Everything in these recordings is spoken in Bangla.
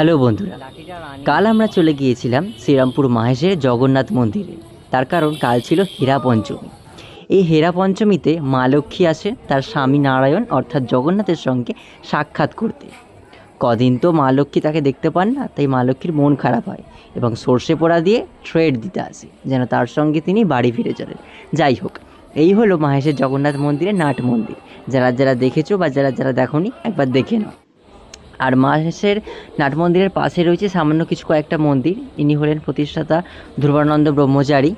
হ্যালো বন্ধুরা, কাল আমরা চলে গিয়েছিলাম শ্রীরামপুর মাহেশের জগন্নাথ মন্দিরে। তার কারণ কাল ছিল হীরা পঞ্চমী। এই হীরা পঞ্চমীতে মা লক্ষ্মী আসে তার স্বামী নারায়ণ, অর্থাৎ জগন্নাথের সঙ্গে সাক্ষাৎ করতে। কদিন তো মা লক্ষ্মী তাকে দেখতে পান না, তাই মা লক্ষ্মীর মন খারাপ হয় এবং সর্ষে পোড়া দিয়ে থ্রেড দিতে আসে, যেন তার সঙ্গে তিনি বাড়ি ফিরে চলেন। যাই হোক, এই হলো মাহেশের জগন্নাথ মন্দিরের নাট মন্দির। যারা যারা দেখেছ বা যারা যারা দেখোনি, একবার দেখে নাও। আর মাহেশের নাট মন্দিরের পাশে রয়েছে সামান্য কিছু কয়েকটা মন্দির। ইনি হলেন প্রতিষ্ঠাতা ধ্রুবানন্দ ব্রহ্মচারী।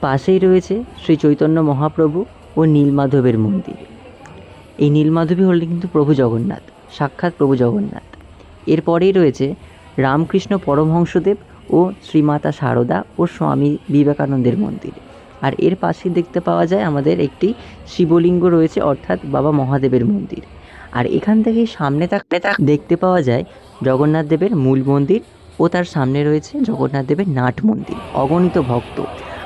পাশেই রয়েছে শ্রী চৈতন্য মহাপ্রভু ও নীলমাধবের মন্দির। এই নীলমাধবী হলেন কিন্তু প্রভু জগন্নাথ, সাক্ষাৎ প্রভু জগন্নাথ। এরপরেই রয়েছে রামকৃষ্ণ পরমহংসদেব ও শ্রীমাতা সারদা ও স্বামী বিবেকানন্দের মন্দির। আর এর পাশে দেখতে পাওয়া যায় আমাদের একটি শিবলিঙ্গ রয়েছে, অর্থাৎ বাবা মহাদেবের মন্দির। আর এখান থেকে সামনে থাকতে থাক দেখতে পাওয়া যায় জগন্নাথ দেবের মূল মন্দির ও তার সামনে রয়েছে জগন্নাথ দেবের নাট মন্দির, অগণিত ভক্ত।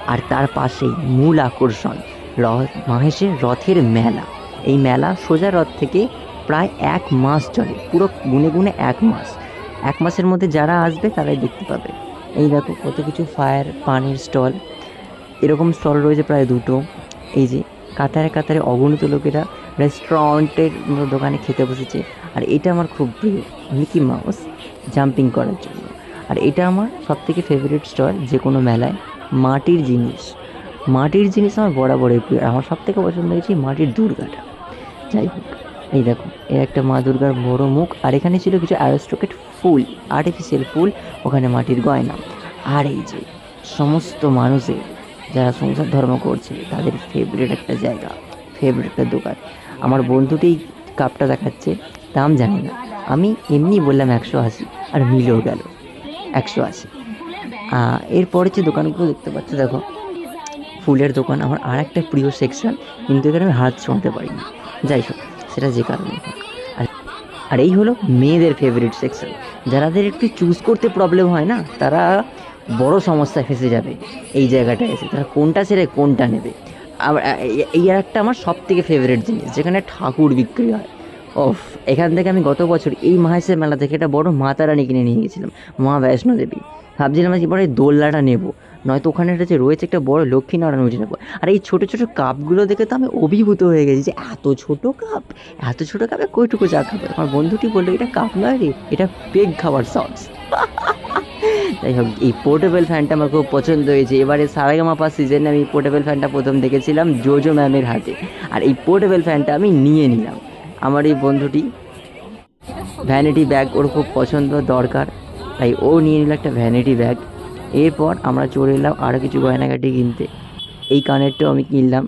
আর তার পাশেই মূল আকর্ষণ র- মাহেশের রথের মেলা। এই মেলা সোজা রথ থেকে প্রায় এক মাস চলে, পুরো গুনে গুনে এক মাস। এক মাসের মধ্যে যারা আসবে তারাই দেখতে পাবে। এই দেখো কত কিছু ফায়ার, পানির স্টল। এরকম স্টল রয়েছে প্রায় দুটো। এই যে কাতারে কাতারে অগণিত লোকেরা রেস্টুরেন্টের দোকানে খেতে বসেছে। আর এটা আমার খুব প্রিয়, মিকি মাউস জাম্পিং করার জন্য। আর এটা আমার সবথেকে ফেভারিট স্টল যে কোনো মেলায়, মাটির জিনিস। মাটির জিনিস আমার বরাবরই প্রিয়। আমার সব থেকে পছন্দ হয়েছে মাটির দুর্গাটা। যাই হোক, এই দেখো এর একটা মা দুর্গার বড় মুখ, আর এখানে ছিল কিছু অ্যারোস্টোকেট ফুল আর্টিফিশিয়াল ফুল, ওখানে মাটির গয়না। আর এই যে, সমস্ত মানুষের যারা সংসার ধর্ম করছে, তাদের ফেভারিট একটা জায়গা। ফেভারিট একটা দোকান আমার বন্ধুটি কাপটা দেখাচ্ছে, দাম জানি না। আমি এমনি বললাম একশো আশি, আর মিলেও গেল, একশো আশি। এরপরে যে দোকানগুলো দেখতে পাচ্ছ, দেখো। ফুলের দোকান, আমার আর একটা প্রিয় সেকশন কিন্তু এখানে আমি হাত ছোঁয়াতে পারিনি। যাই হোক, সেটা যে কারণে আর এই হলো মেয়েদের ফেভারিট সেকশন যারাদের একটু চুজ করতে প্রবলেম হয় না, তারা বড় সমস্যায় ফেসে যাবে এই জায়গাটায় এসে। তারা কোনটা ছেড়ে কোনটা নেবে? আবার এই আর একটা আমার সব থেকে ফেভারিট জিনিস, যেখানে ঠাকুর বিক্রি হয়। ওফ, এখান থেকে আমি গত বছর এই মাহেশের মেলা থেকে একটা বড় মাতা রানী কিনে নিয়ে গেছিলাম, মা বৈষ্ণো দেবী ভাবছিলাম বড় এই দোলনাটা নেব, নয়তো ওখানে একটা যে রয়েছে একটা বড় লক্ষ্মীনারায়ণ উঠে নেব। আর এই ছোটো ছোটো কাপগুলো দেখে তো আমি অভিভূত হয়ে গেছি যে এত ছোট কাপ, এত ছোট কাপে কইটুকু চা খাবে। আমার বন্ধুটি বলল, এটা কাপ নয় রে, এটা পেগ খাবার সস যাই হোক, এই পোর্টেবল ফ্যানটা আমার খুব পছন্দ হয়েছে। এবারে সারাগামাপা সিজনে আমি পোর্টেবল ফ্যানটা প্রথম দেখেছিলাম জোজো ম্যামের হাতে। আর এই পোর্টেবল ফ্যানটা আমি নিয়ে নিলাম। আমার এই বন্ধুটি ভ্যানিটি ব্যাগ ওর খুব পছন্দ দরকার, তাই ও নিয়ে নিল একটা ভ্যানিটি ব্যাগ এরপর আমরা চলে এলাম আরও কিছু গয়নাগাটি কিনতে। এই কানেরটাও আমি কিনলাম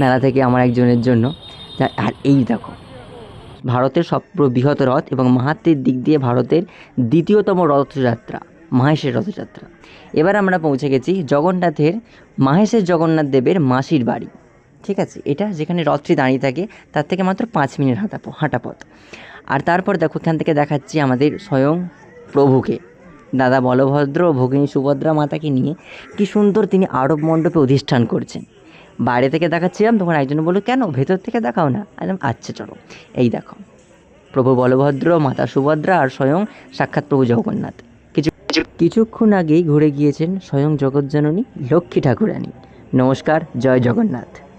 মেলা থেকে আমার একজনের জন্য। আর এই দেখো ভারতের সব বৃহৎ রথ এবং মাহাত্মের দিক দিয়ে ভারতের দ্বিতীয়তম রথযাত্রা, মাহেশের রথযাত্রা। এবার আমরা পৌঁছে গেছি জগন্নাথের, মাহেশের জগন্নাথ দেবের মাসির বাড়ি। ঠিক আছে? এটা যেখানে রথটি দাঁড়িয়ে থাকে, তার থেকে মাত্র পাঁচ মিনিট হাঁটা হাঁটা পথ। আর তারপর দেখো, এখান থেকে দেখাচ্ছি আমাদের স্বয়ং প্রভুকে। দাদা বলভদ্র, ভগিনী সুভদ্রা মাতাকে নিয়ে কি সুন্দর তিনি আরব মণ্ডপে অধিষ্ঠান করছেন। বাইরে থেকে দেখাচ্ছিলাম, তখন একজন বলল, কেন? ভেতর থেকে দেখাও না। একদম আচ্ছা চলো। এই দেখো, প্রভু বলভদ্র, মাতা সুভদ্রা আর স্বয়ং সাক্ষাৎ প্রভু জগন্নাথ। কিছু কিছুক্ষণ আগেই ঘুরে গিয়েছেন স্বয়ং জগৎজননী লক্ষ্মী ঠাকুরানী। নমস্কার, জয় জগন্নাথ।